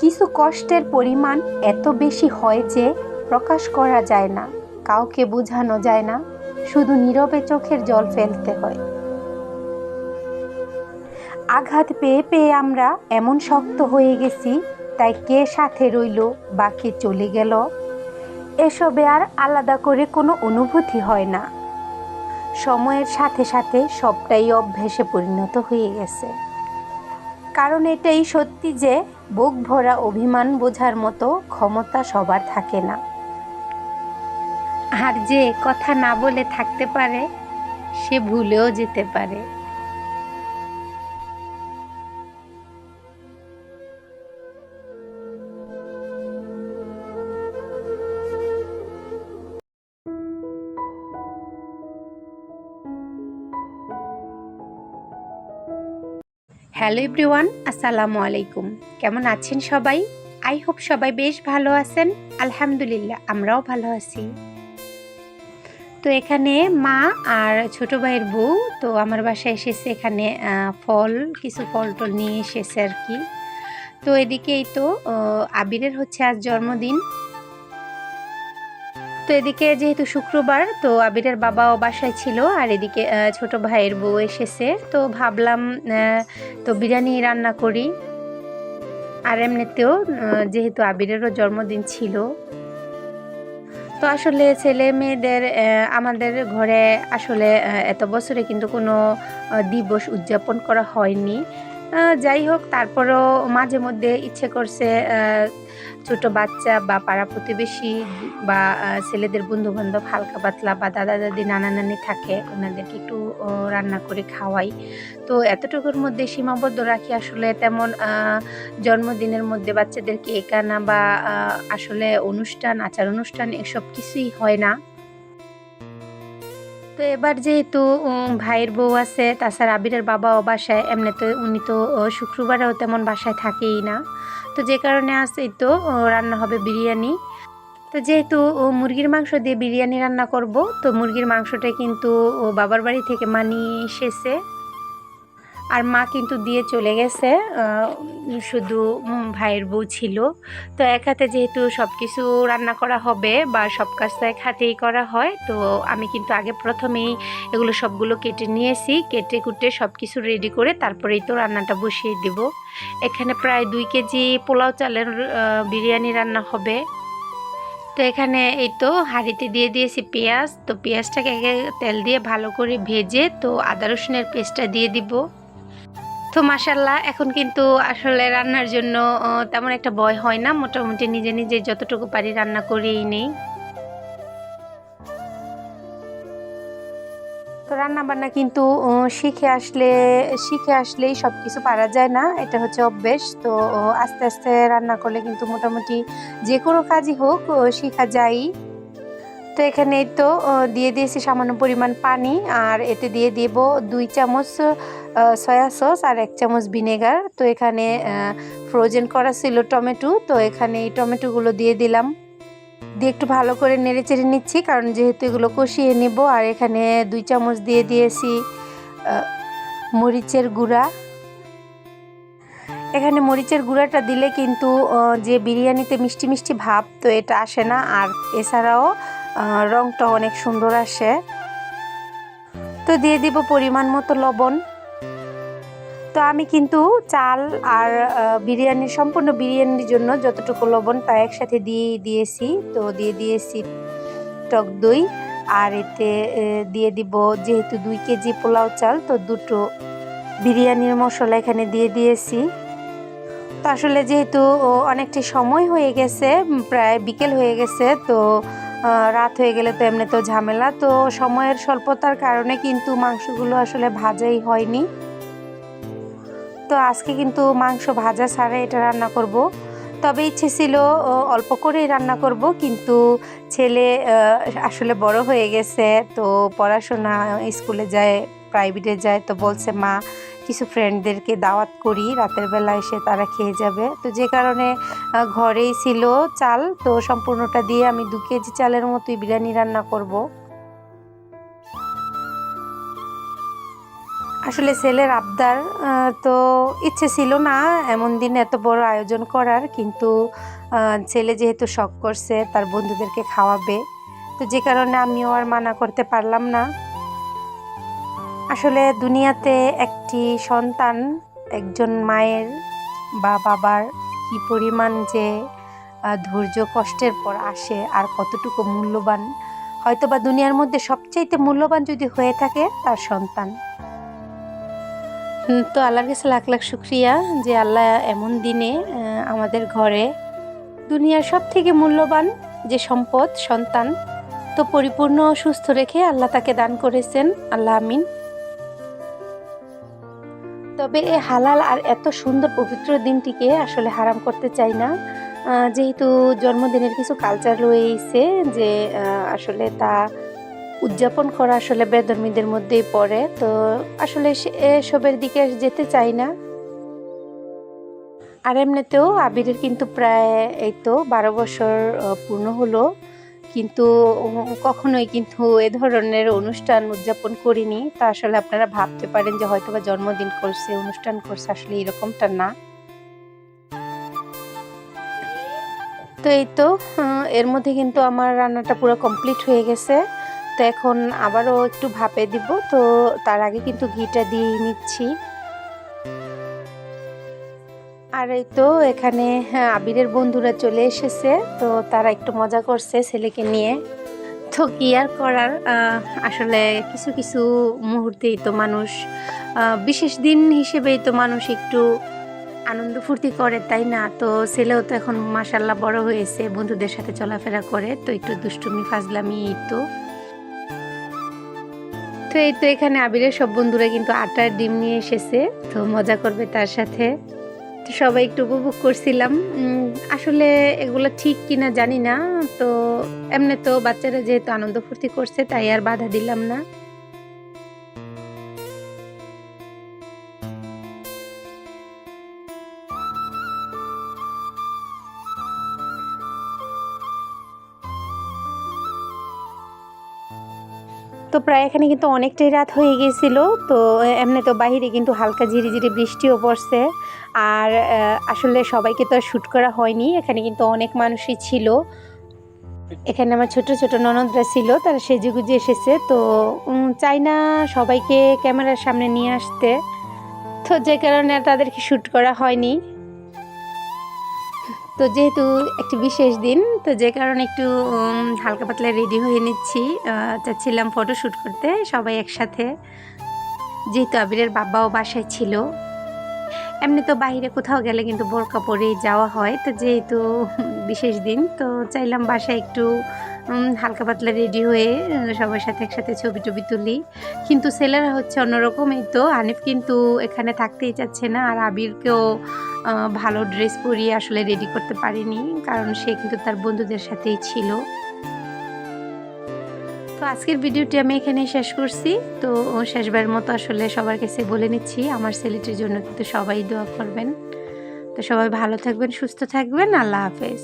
কিছু কষ্টের পরিমাণ এত বেশি হয় যে প্রকাশ করা যায় না, কাউকে বোঝানো যায় না, শুধু নীরবে চোখের জল ফেলতে হয়। আঘাত পেয়ে পেয়ে আমরা এমন শক্ত হয়ে গেছি, তাই কে সাথে রইল, বা কে চলে গেল, এসবে আর আলাদা করে কোনো অনুভূতি হয় না। সময়ের সাথে সাথে সবটাই অভ্যেসে পরিণত হয়ে গেছে। কারণ এটাই সত্যি যে বুক ভরা অভিমান বোঝার মতো ক্ষমতা সবার থাকে না। আর যে কথা না বলে থাকতে পারে, সে ভুলেও যেতে পারে। হ্যালো এভরিওয়ান, আসসালামু আলাইকুম। কেমন আছেন সবাই? আই হোপ সবাই বেশ ভালো আছেন। আলহামদুলিল্লাহ, আমরাও ভালো আছি। তো এখানে মা আর ছোট ভাইয়ের বউ, তো আমার বাসায় এসেছে এখানে ফল, কিছু ফল টল নিয়ে এসেছে আর কি। তো এদিকেই তো আবিরের হচ্ছে আজ জন্মদিন। তো এদিকে যেহেতু শুক্রবার, তো আবিরের বাবাও বাসায় ছিল আর এদিকে ছোট ভাইয়ের বউ এসেছে। তো ভাবলাম তো বিরিয়ানি রান্না করি। আর এমনিতেও যেহেতু আবিরেরও জন্মদিন ছিল। তো আসলে ছেলে মেয়েদের আমাদের ঘরে আসলে এত বছরে কিন্তু কোনো দিবস উদযাপন করা হয়নি। যাই হোক, তারপরও মাঝে মধ্যে ইচ্ছে করছে ছোট বাচ্চা বা পাড়া প্রতিবেশী বা ছেলেদের বন্ধু বান্ধব হালকা পাতলা বা দাদা দাদি, নানা নানি থাকে, ওনাদেরকে একটু রান্না করে খাওয়াই। তো এতটুকুর মধ্যে সীমাবদ্ধ রাখি, আসলে তেমন জন্মদিনের মধ্যে বাচ্চাদের কেক আনা বা আসলে অনুষ্ঠান, আচার অনুষ্ঠান, এসব কিছুই হয় না। তো এবার যেহেতু ভাইয়ের বউ আছে, তাছাড়া আবিরের বাবাও বাসায় এমনি তো উনি তো শুক্রবারেও তেমন বাসায় থাকেই না। তো যে কারণে আজ এই তো রান্না হবে বিরিয়ানি। তো যেহেতু, ও, মুরগির মাংস দিয়ে বিরিয়ানি রান্না করব, তো মুরগির মাংসটা কিন্তু, ও, বাবার বাড়ি থেকে মানিয়ে এসেছে। আর মা কিন্তু দিয়ে চলে গেছে শুধু ভাইয়ের বউ ছিল। তো এক হাতে যেহেতু সব কিছু রান্না করা হবে বা সব কাজ তো এক হাতেই করা হয়, তো আমি কিন্তু আগে প্রথমেই এগুলো সবগুলো কেটে নিয়েছি, কেটে কুটে সব কিছু রেডি করে তারপরেই তো রান্নাটা বসিয়ে দেব। এখানে প্রায় দুই কেজি পোলাও চালের বিরিয়ানি রান্না হবে। তো এখানে এই তো হাঁড়িতে দিয়ে দিয়েছি পেঁয়াজ, তো পেঁয়াজটাকে তেল দিয়ে ভালো করে ভেজে তো আদা রসুনের পেস্টটা দিয়ে দিব। তো মাসাল্লাহ এখন কিন্তু আসলে রান্নার জন্য তেমন একটা ভয় হয় না। মোটামুটি নিজে নিজে যতটুকু পারি রান্না করেই নেই। তো রান্না বান্না কিন্তু শিখে আসলে, শিখে আসলেই সব কিছু পারা যায় না। এটা হচ্ছে অভ্যেস। তো আস্তে আস্তে রান্না করলে কিন্তু মোটামুটি যে কোনো কাজই হোক শেখা যায় তো এখানে তো দিয়ে দিয়েছি সামান্য পরিমাণ পানি, আর এতে দিয়ে দেব দুই চামচ সয়া সস আর এক চামচ ভিনেগার তো এখানে ফ্রোজেন করা ছিল টমেটো, তো এখানে এই টমেটোগুলো দিয়ে দিলাম। দিয়ে একটু ভালো করে নেড়ে চেড়ে নিচ্ছি, কারণ যেহেতু এগুলো কষিয়ে নিব, আর এখানে দুই চামচ দিয়ে দিয়েছি মরিচের গুঁড়া। এখানে মরিচের গুঁড়াটা দিলে কিন্তু যে বিরিয়ানিতে মিষ্টি মিষ্টি ভাব, তো এটা আসে না। আর এছাড়াও রংটা অনেক সুন্দর আসে। তো দিয়ে দিব পরিমাণ মতো লবণ। তো আমি কিন্তু চাল আর বিরিয়ানি, সম্পূর্ণ বিরিয়ানির জন্য যতটুকু লবণ তা একসাথে দিয়ে দিয়েছি। তো দিয়ে দিয়েছি টক দই। আর এতে দিয়ে দিব যেহেতু দুই কেজি পোলাও চাল, তো দুটো বিরিয়ানির মশলা এখানে দিয়ে দিয়েছি। তো আসলে যেহেতু অনেকটা সময় হয়ে গেছে প্রায় বিকেল হয়ে গেছে, তো রাত হয়ে গেলে তো এমনি তো ঝামেলা, তো সময়ের স্বল্পতার কারণে কিন্তু মাংসগুলো আসলে ভাজাই হয়নি। তো আজকে কিন্তু মাংস ভাজা ছাড়া এটা রান্না করব। তবে ইচ্ছে ছিল অল্প করেই রান্না করব, কিন্তু ছেলে আসলে বড় হয়ে গেছে, তো পড়াশোনা স্কুলে যায় প্রাইভেটে যায়, তো বলছে, মা কিছু ফ্রেন্ডদেরকে দাওয়াত করি, রাতের বেলা এসে তারা খেয়ে যাবে। তো যে কারণে ঘরেই ছিল চাল, তো সম্পূর্ণটা দিয়ে আমি দু কেজি চালের মতোই বিরিয়ানি রান্না করব। আসলে ছেলের আবদার তো ইচ্ছে ছিল না এমন দিন এত বড় আয়োজন করার, কিন্তু ছেলে যেহেতু শখ করছে, তার বন্ধুদেরকে খাওয়াবে। তো যে কারণে আমিও আর মানা করতে পারলাম না। আসলে দুনিয়াতে একটি সন্তান, একজন মায়ের বা বাবার কি পরিমাণ যে ধৈর্য কষ্টের পর আসে আর কতটুকু মূল্যবান হয়তো বা দুনিয়ার মধ্যে সবচাইতে মূল্যবান যদি হয়ে থাকে তার সন্তান। তো আল্লাহর কাছে লাখ লাখ শুক্রিয়া যে আল্লাহ এমন দিনে আমাদের ঘরে দুনিয়ার সব থেকে মূল্যবান যে সম্পদ, সন্তান, তো পরিপূর্ণ সুস্থ রেখে আল্লাহ তাকে দান করেছেন। আল্লাহ আমিন। তবে এই হালাল আর এত সুন্দর পবিত্র দিনটিকে আসলে হারাম করতে চাই না। যেহেতু জন্মদিনের কিছু কালচার রয়েছে যে আসলে তা উদযাপন করা আসলে বেদর্মীদের মধ্যেই পড়ে। তো আসলে এসবের দিকে যেতে চাই না। আর এমনিতেও আবিরের কিন্তু প্রায় এই তো বারো বছর পূর্ণ হলো। কিন্তু কখনোই কিন্তু এ ধরনের অনুষ্ঠান উদযাপন করিনি। তা আসলে আপনারা ভাবতে পারেন যে হয়তো বা জন্মদিন করছে, অনুষ্ঠান করছে, আসলে এরকমটা না। তো এই তো এর মধ্যে কিন্তু আমার রান্নাটা পুরো কমপ্লিট হয়ে গেছে। তো এখন আবারও একটু ভাপে দিব। তো তার আগে কিন্তু ঘিটা দিয়ে নিচ্ছি। আর এই তো এখানে হ্যাঁ, আবিরের বন্ধুরা চলে এসেছে তো তারা একটু মজা করছে ছেলেকে নিয়ে। তো কি আর করার আসলে কিছু কিছু মুহূর্তেই তো মানুষ বিশেষ দিন হিসেবেই তো মানুষ একটু আনন্দ ফুর্তি করে তাই না? তো ছেলেও তো এখন মাসাল্লাহ বড় হয়েছে বন্ধুদের সাথে চলাফেরা করে তো একটু দুষ্টুমি ফাজলামি এই তো। তো এই তো এখানে আবিরের সব বন্ধুরা কিন্তু আটার ডিম নিয়ে এসেছে তো মজা করবে তার সাথে। সবাই একটু উপভোগ করছিলাম। আসলে এগুলো ঠিক কিনা জানি না। তো এমনি তো বাচ্চারা যেহেতু আনন্দ ফুর্তি করছে, তাই আর বাধা দিলাম না। তো প্রায় এখানে কিন্তু অনেকটাই রাত হয়ে গেছিল। তো এমনি তো বাইরে কিন্তু হালকা ঝিরিঝিরি বৃষ্টিও পড়ছে। আর আসলে সবাইকে তো শ্যুট করা হয়নি। এখানে কিন্তু অনেক মানুষই ছিল। এখানে আমার ছোট ছোট ননদরা ছিল, তারা সেজে গুজে এসেছে। তো চাই না সবাইকে ক্যামেরার সামনে নিয়ে আসতে। তো যে কারণে তাদেরকে শ্যুট করা হয়নি। তো যেহেতু একটি বিশেষ দিন, তো যে কারণে একটু হালকা পাতলা রেডি হয়ে নিচ্ছি। চাচ্ছিলাম ফটো শ্যুট করতে, সবাই একসাথে। যেহেতু আবিরের বাবাও বাসায় ছিল এমনি তো বাইরে কোথাও গেলে কিন্তু বোরকা পরেই যাওয়া হয়। তো যেহেতু বিশেষ দিন, তো চাইলাম বাসায় একটু হালকা পাতলা রেডি হয়ে সবার সাথে একসাথে ছবি টবি তুলি। কিন্তু ছেলেরা হচ্ছে অন্যরকম, এই তো আনিফ কিন্তু এখানে থাকতেই চাচ্ছে না, আর আবিরকেও ভালো ড্রেস পরিয়ে আসলে রেডি করতে পারিনি, কারণ সে কিন্তু তার বন্ধুদের সাথেই ছিল। আজকের ভিডিওটি আমি এখানে শেষ করছি। তো শেষবার মতো আসলে সবার কাছে বলে নিচ্ছি, আমার ছেলেটির জন্য কিন্তু সবাই দোয়া করবেন। তো সবাই ভালো থাকবেন, সুস্থ থাকবেন। আল্লাহ হাফেজ।